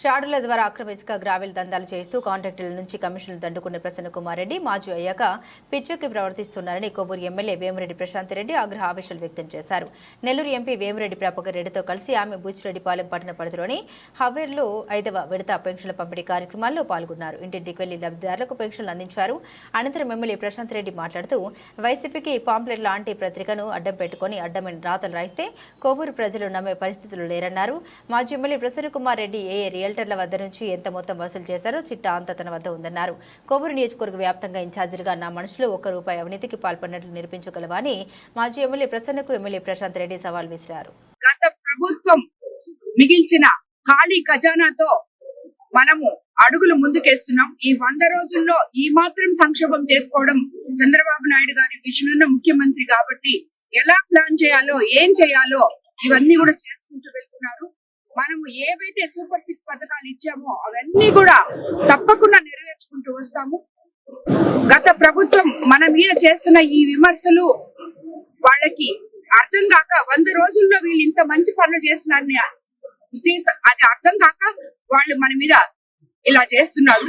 షాడుల ద్వారా అక్రమ ఇసుక గ్రావెల్ దందాలు చేస్తూ కాంట్రాక్టుల నుంచి కమిషన్లు దండుకున్న ప్రసన్న కుమార్ రెడ్డి మాజీ అయ్యాక పిచ్చుకి ప్రవర్తిస్తున్నారని కొవ్వూరు ఎమ్మెల్యే వేమిరెడ్డి ప్రశాంత్ రెడ్డి ఆగ్రహ ఆవేశాలు వ్యక్తం చేశారు. నెల్లూరు ఎంపీ వేమిరెడ్డి ప్రభాకర్ రెడ్డితో కలిసి ఆమె బుచ్చిరెడ్డిపాలెం పట్టణ పరిధిలోని హవేర్లో ఐదవ విడత పెన్షన్ల పంపిణీ కార్యక్రమాల్లో పాల్గొన్నారు. ఇంటింటికి వెళ్ళి లబ్ధిదారులకు పెన్షన్లు అందించారు. అనంతరం ఎమ్మెల్యే ప్రశాంత్ రెడ్డి మాట్లాడుతూ వైసీపీకి పాంప్లెట్ లాంటి పత్రికను అడ్డం పెట్టుకుని అడ్డమైన రాతలు రాయిస్తే కొవ్వూరు ప్రజలు నమ్మే పరిస్థితులు లేరన్నారు. మాజీ ఎమ్మెల్యే ప్రసన్న కుమార్ రెడ్డి ఏఏ రియల్ షెల్టర్ల వద్ద నుంచి ఎంత మొత్తం వసూలు చేశారో చిట్టా అంత తన వద్ద ఉందన్నారు. కొవ్వూరు నియోజకవర్గ వ్యాప్తంగా ఇన్ఛార్జీలుగా నా మనుషులు ఒక్క రూపాయి అవినీతికి పాల్పడినట్లు నిరూపించగలవని అని మాజీ ఎమ్మెల్యే ప్రసన్నకు ఎమ్మెల్యే ప్రశాంత్ రెడ్డి సవాల్ విసిరారు. గత ప్రభుత్వం మిగిల్చిన ఖాళీ ఖజానాతో మనము అడుగులు ముందుకేస్తున్నాం. ఈ వంద రోజుల్లో ఈ మాత్రం సంక్షోభం చేసుకోవడం చంద్రబాబు నాయుడు గారి విజన్ ఉన్న ముఖ్యమంత్రి కాబట్టి ఎలా ప్లాన్ చేయాలో ఏం చేయాలో ఇవన్నీ కూడా చేసుకుంటూ వెళ్తున్నారు. మనము ఏవైతే సూపర్ సిక్స్ పథకాలు ఇచ్చామో అవన్నీ కూడా తప్పకుండా నెరవేర్చుకుంటూ వస్తాము. గత ప్రభుత్వం మన మీద చేస్తున్న ఈ విమర్శలు వాళ్ళకి అర్థం కాక వంద రోజుల్లో వీళ్ళు ఇంత మంచి పనులు చేస్తున్నారని ఉద్దేశం అది అర్థం కాక వాళ్ళు మన మీద ఇలా చేస్తున్నారు.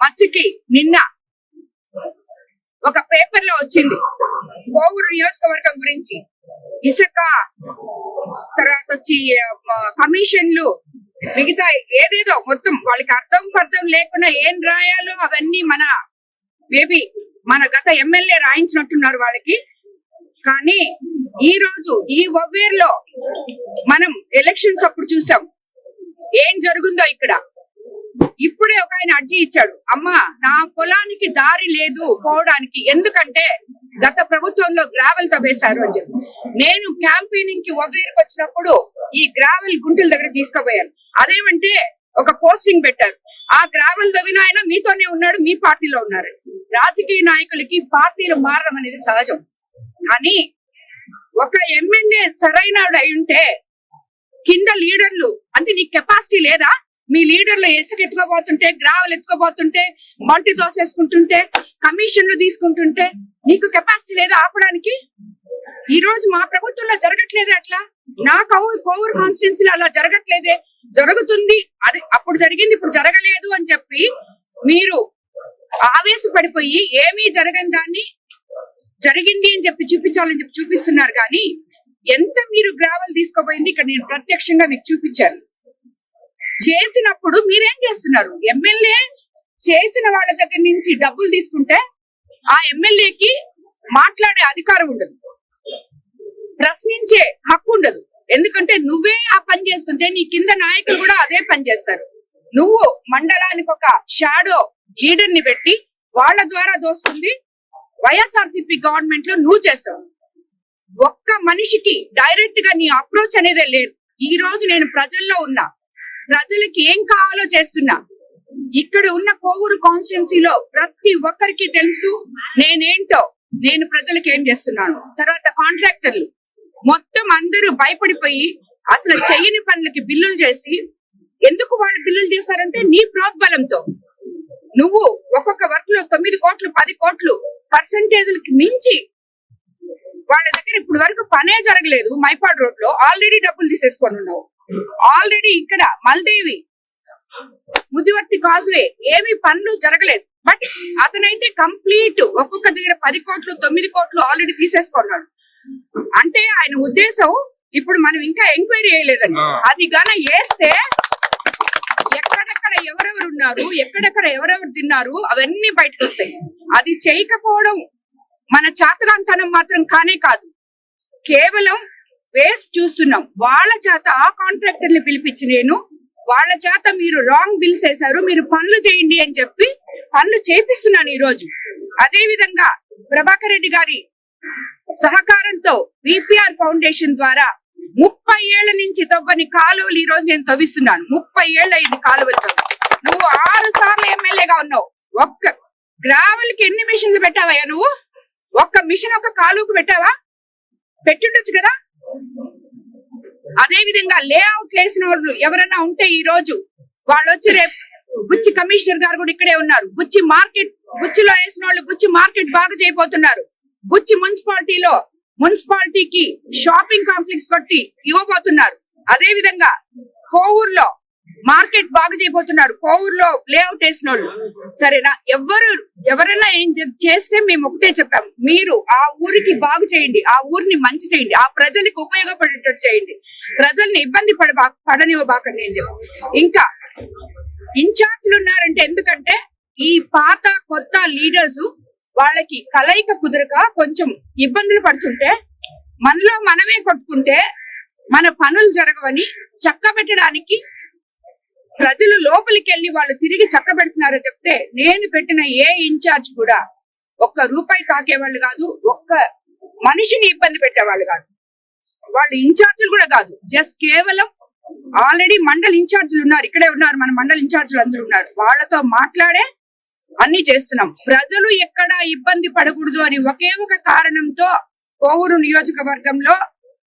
మచ్చకి నిన్న ఒక పేపర్లో వచ్చింది. కోవూరు నియోజకవర్గం గురించి. ఇసుక తర్వాత వచ్చి కమిషన్లు మిగతా ఏదేదో మొత్తం వాళ్ళకి అర్థం పర్థం లేకుండా ఏం రాయాలో అవన్నీ మన మేబీ మన గత ఎమ్మెల్యే రాయించినట్టున్నారు వాళ్ళకి. కానీ ఈ రోజు ఈ లో మనం ఎలక్షన్స్ అప్పుడు చూసాం. ఏం జరుగుందో ఇక్కడ. ఇప్పుడే ఒక ఆయన అర్జీ ఇచ్చాడు. అమ్మా నా పొలానికి దారి లేదు పోవడానికి. ఎందుకంటే గత ప్రభుత్వంలో గ్రావెల్తో అని చెప్పి. నేను క్యాంపెయినింగ్కి ఒవేరుకు వచ్చినప్పుడు ఈ గ్రావెల్ గుంటల దగ్గర తీసుకుపోయాను. అదేమంటే ఒక పోస్టింగ్ పెట్టారు. ఆ గ్రావెల్ తవ్విన ఆయన మీతోనే ఉన్నాడు మీ పార్టీలో ఉన్నారు. రాజకీయ నాయకులకి పార్టీలు మారడం అనేది సహజం. కానీ ఒక ఎమ్మెల్యే సరైన అయి ఉంటే కింద లీడర్లు అంటే నీ కెపాసిటీ లేదా? మీ లీడర్లు ఇసుక ఎత్తుకోబోతుంటే గ్రావెల్ ఎత్తుకోబోతుంటే మల్టీ దోసేసుకుంటుంటే కమిషన్లు తీసుకుంటుంటే నీకు కెపాసిటీ లేదా ఆపడానికి? ఈ రోజు మా ప్రభుత్వంలో జరగట్లేదే అట్లా? నా కౌ- కోవూరు కాన్స్టిట్యున్సీలో అలా జరగట్లేదే? జరుగుతుంది. అది అప్పుడు జరిగింది ఇప్పుడు జరగలేదు అని చెప్పి మీరు ఆవేశపడిపోయి ఏమీ జరగని దాన్ని జరిగింది అని చెప్పి చూపించాలని చెప్పి చూపిస్తున్నారు కానీ ఎంత మీరు గ్రావెల్ తీసుకోపోయింది ఇక్కడ నేను ప్రత్యక్షంగా మీకు చూపించాను. చేసినప్పుడు మీరేం చేస్తున్నారు? ఎమ్మెల్యే చేసిన వాళ్ళ దగ్గర నుంచి డబ్బులు తీసుకుంటే ఆ ఎమ్మెల్యేకి మాట్లాడే అధికారం ఉండదు. ప్రశ్నించే హక్కు ఉండదు. ఎందుకంటే నువ్వే ఆ పని చేస్తుంటే నీ కింద నాయకులు కూడా అదే పని చేస్తారు. నువ్వు మండలానికి ఒక షాడో లీడర్ని పెట్టి వాళ్ళ ద్వారా దోసుకుంది వైఎస్ఆర్సీపీ గవర్నమెంట్లో నువ్వు చేసావు. ఒక్క మనిషికి డైరెక్ట్గా నీ అప్రోచ్ అనేదే లేదు. ఈ రోజు నేను ప్రజల్లో ఉన్నా. ప్రజలకి ఏం కావాలో చేస్తున్నా. ఇక్కడ ఉన్న కోవూరు కాన్స్టిట్యున్సీలో ప్రతి ఒక్కరికి తెలుసు నేనేంటో నేను ప్రజలకు ఏం చేస్తున్నాను. తర్వాత కాంట్రాక్టర్లు. మొత్తం అందరూ భయపడిపోయి అసలు చెయ్యని పనులకి బిల్లులు చేసి ఎందుకు వాళ్ళు బిల్లులు చేశారంటే నీ ప్రోద్బలంతో. నువ్వు ఒక్కొక్క వర్క్లో తొమ్మిది కోట్లు పది కోట్లు పర్సంటేజ్లకి మించి వాళ్ళ దగ్గర ఇప్పుడు వరకు పనే జరగలేదు. మైపాడ్ రోడ్లో ఆల్రెడీ డబ్బులు తీసేసుకొని ఉన్నావు. ఆల్రెడీ ఇక్కడ మల్దేవి ముదివర్తి కాజ్వే ఏమి పనులు జరగలేదు. బట్ అతనైతే కంప్లీట్ ఒక్కొక్క దగ్గర పది కోట్లు తొమ్మిది కోట్లు ఆల్రెడీ తీసేసుకున్నాడు. అంటే ఆయన ఉద్దేశం ఇప్పుడు మనం ఇంకా ఎంక్వైరీ చేయలేదని అది గాన వేస్తే ఎక్కడెక్కడ ఎవరెవరు ఉన్నారు ఎక్కడెక్కడ ఎవరెవరు తిన్నారు అవన్నీ బయటకు వస్తాయి. అది చేయకపోవడం మన చాతగాంతనం మాత్రం కానే కాదు. కేవలం వేస్ట్ చూస్తున్నాం. వాళ్ళ చేత ఆ కాంట్రాక్టర్ని పిలిపించి నేను వాళ్ళ చేత మీరు రాంగ్ బిల్స్ వేశారు మీరు పనులు చేయండి అని చెప్పి పనులు చేపిస్తున్నాను ఈ రోజు అదే విధంగా ప్రభాకర్ రెడ్డి గారి సహకారంతో విపిఆర్ ఫౌండేషన్ ద్వారా ముప్పై ఏళ్ళ నుంచి తవ్వని కాలువలు ఈ రోజు నేను తవ్విస్తున్నాను. ముప్పై ఏళ్ళు అయింది కాలువలు తవ్వి. నువ్వు ఆరు సార్లు ఎమ్మెల్యేగా ఉన్నావు. ఒక్క గ్రావెల్కి ఎన్ని మిషన్లు పెట్టావయ్యా నువ్వు? ఒక్క మిషన్ ఒక కాలువకు పెట్టావా? పెట్టుండొచ్చు కదా? అదే విధంగా లేఅవుట్ వేసిన వాళ్ళు ఎవరైనా ఉంటే ఈ రోజు వాళ్ళు వచ్చి రేపు బుచ్చి కమిషనర్ గారు కూడా ఇక్కడే ఉన్నారు. బుచ్చి మార్కెట్ బుచ్చిలో వేసిన వాళ్ళు బుచ్చి మార్కెట్ బాగా చేయబోతున్నారు. బుచ్చి మున్సిపాలిటీలో మున్సిపాలిటీకి షాపింగ్ కాంప్లెక్స్ కొట్టి ఇవ్వబోతున్నారు. అదే విధంగా కోవూరులో మార్కెట్ బాగు చేయబోతున్నారు. కోవూరులో లేఅవుట్ వేసిన వాళ్ళు సరేనా? ఎవరు ఎవరైనా ఏం చేస్తే మేము ఒకటే చెప్పాం. మీరు ఆ ఊరికి బాగు చేయండి. ఆ ఊరిని మంచి చేయండి. ఆ ప్రజలకు ఉపయోగపడేటట్టు చేయండి. ప్రజల్ని ఇబ్బంది పడబా పడనివ్వబాకండి అని చెప్పి. ఇంకా ఇన్ఛార్జ్లు ఉన్నారంటే ఎందుకంటే ఈ పాత కొత్త లీడర్స్ వాళ్ళకి కలయిక కుదరక కొంచెం ఇబ్బందులు పడుతుంటే మనలో మనమే కొట్టుకుంటే మన పనులు జరగవని చక్కబెట్టడానికి ప్రజలు లోపలికి వెళ్ళి వాళ్ళు తిరిగి చక్కబెడుతున్నారో చెప్తే నేను పెట్టిన ఏ ఇన్ఛార్జ్ కూడా ఒక్క రూపాయి తాకేవాళ్ళు కాదు ఒక్క మనిషిని ఇబ్బంది పెట్టేవాళ్ళు కాదు. వాళ్ళు ఇన్ఛార్జీలు కూడా కాదు జస్ట్ కేవలం ఆల్రెడీ మండల్ ఇన్ఛార్జీలు ఉన్నారు ఇక్కడే ఉన్నారు మన మండల్ ఇన్ఛార్జీలు అందరూ ఉన్నారు. వాళ్ళతో మాట్లాడే అన్ని చేస్తున్నాం. ప్రజలు ఎక్కడ ఇబ్బంది పడకూడదు అని ఒకే ఒక కారణంతో కోవూరు నియోజకవర్గంలో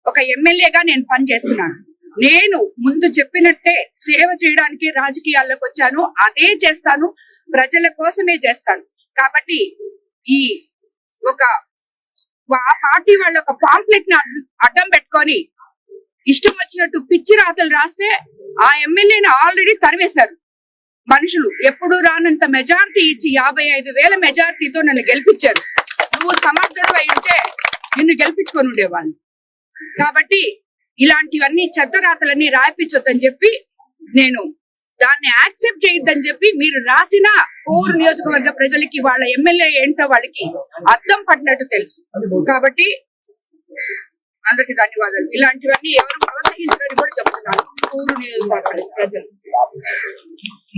ఒక ఎమ్మెల్యేగా నేను పనిచేస్తున్నాను. నేను ముందు చెప్పినట్టే సేవ చేయడానికి రాజకీయాల్లోకి వచ్చాను. అదే చేస్తాను. ప్రజల కోసమే చేస్తాను. కాబట్టి ఈ ఒక ఆ పార్టీ వాళ్ళ ఒక పాంప్లెట్ని అడ్డం పెట్టుకొని ఇష్టం వచ్చినట్టు పిచ్చి రాతలు రాస్తే ఆ ఎమ్మెల్యేని ఆల్రెడీ తరివేశారు మనుషులు ఎప్పుడు రానంత మెజారిటీ ఇచ్చి యాభై ఐదు వేల మెజారిటీతో నన్ను గెలిపించారు. నువ్వు సమర్థుడు అయి ఉంటే నిన్ను గెలిపించుకొని ఉండేవాళ్ళు. కాబట్టి ఇలాంటివన్నీ చెత్త రాతలన్నీ రాయిపించొద్దని చెప్పి నేను దాన్ని యాక్సెప్ట్ చేయొద్దని చెప్పి మీరు రాసిన కోరు నియోజకవర్గ ప్రజలకి వాళ్ళ ఎమ్మెల్యే ఏంటో వాళ్ళకి అర్థం పడినట్టు తెలుసు. కాబట్టి అందరికి ధన్యవాదాలు. ఇలాంటివన్నీ ఎవరు ప్రోత్సహించారని కూడా చెప్తున్నారు. కోరు నియోజకవర్గ ప్రజలు.